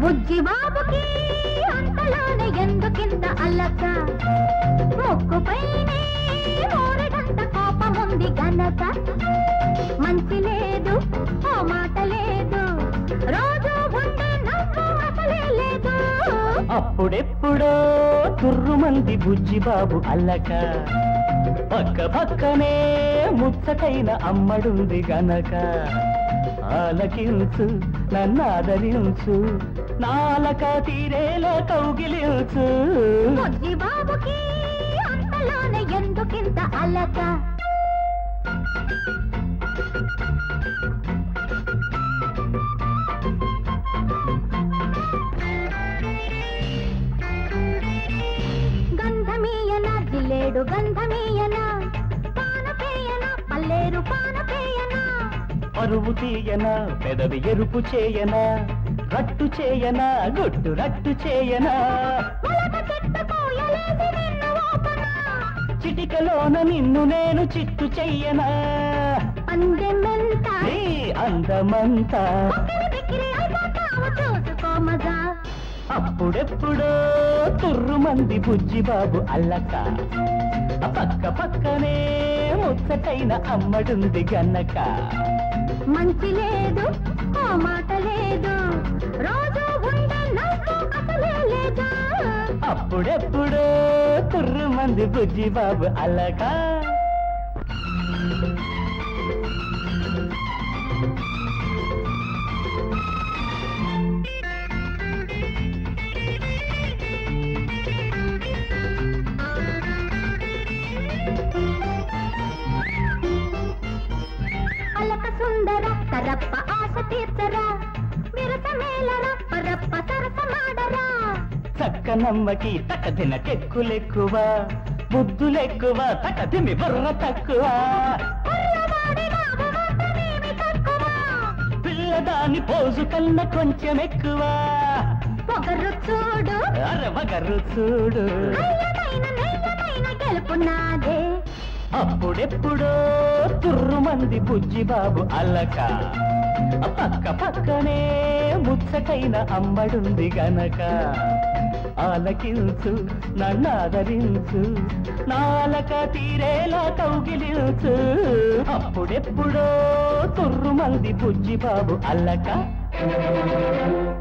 బుజ్జి బాబుకి అంతలోనే ఎందుకింత అల్లక అప్పుడెప్పుడో తుర్రుమంది బుజ్జిబాబు అల్లక. పక్క పక్కనే ముచ్చటైన అమ్మడుంది గనక. ఆలకించు నన్నాదరించు నాలక తీరేలా కౌగిలించు. బుజ్జిబాబుకి అంతలోనే ఎందుకింత అల్లక జిల్లేడు గంధమీయన? పానపేయన? పల్లేరు పానపేయన? పరువు తీయనా? పెదవి ఎరుపు చేయనా? రట్టు చేయనా? గొట్టు రట్టు చేయనా? చిటికలోన నిన్ను నేను చిట్టు చెయ్యనా? అందమంతా. మజా. అప్పుడెప్పుడో తుర్రుమంది బుజ్జి బాబు అల్లక. పక్క పక్కనే ముచ్చటైన అమ్మడుంది గన్నక మంచి లేదు ఓ మాట లేదు రోజు అప్పుడెప్పుడో తుర్రుమంది బుజ్జి బాబు అల్లక కరప్ప ఆశ తీర్చరా. విరస మేలరా పరప్ప సరస మాడరా చక్కనమ్మకి తకదిన టెక్కులెక్కువ బుద్ధులెక్కువ తకదిమి బుర్ర తక్కువ. పిల్లదాని పోజు కన్నా కొంచెం ఎక్కువ పొగరు చూడు. అరవగరు చూడు గెలుపు నాదే. అప్పుడెప్పుడో తుర్రుమంది బుజ్జి బాబు అల్లక పక్క పక్కనే ముచ్చటైన అంబడుంది గనక. ఆలకించు నన్నాదరించు నాలక తీరేలా కౌగిలించు. అప్పుడెప్పుడో తుర్రుమంది బుజ్జి బాబు అల్లక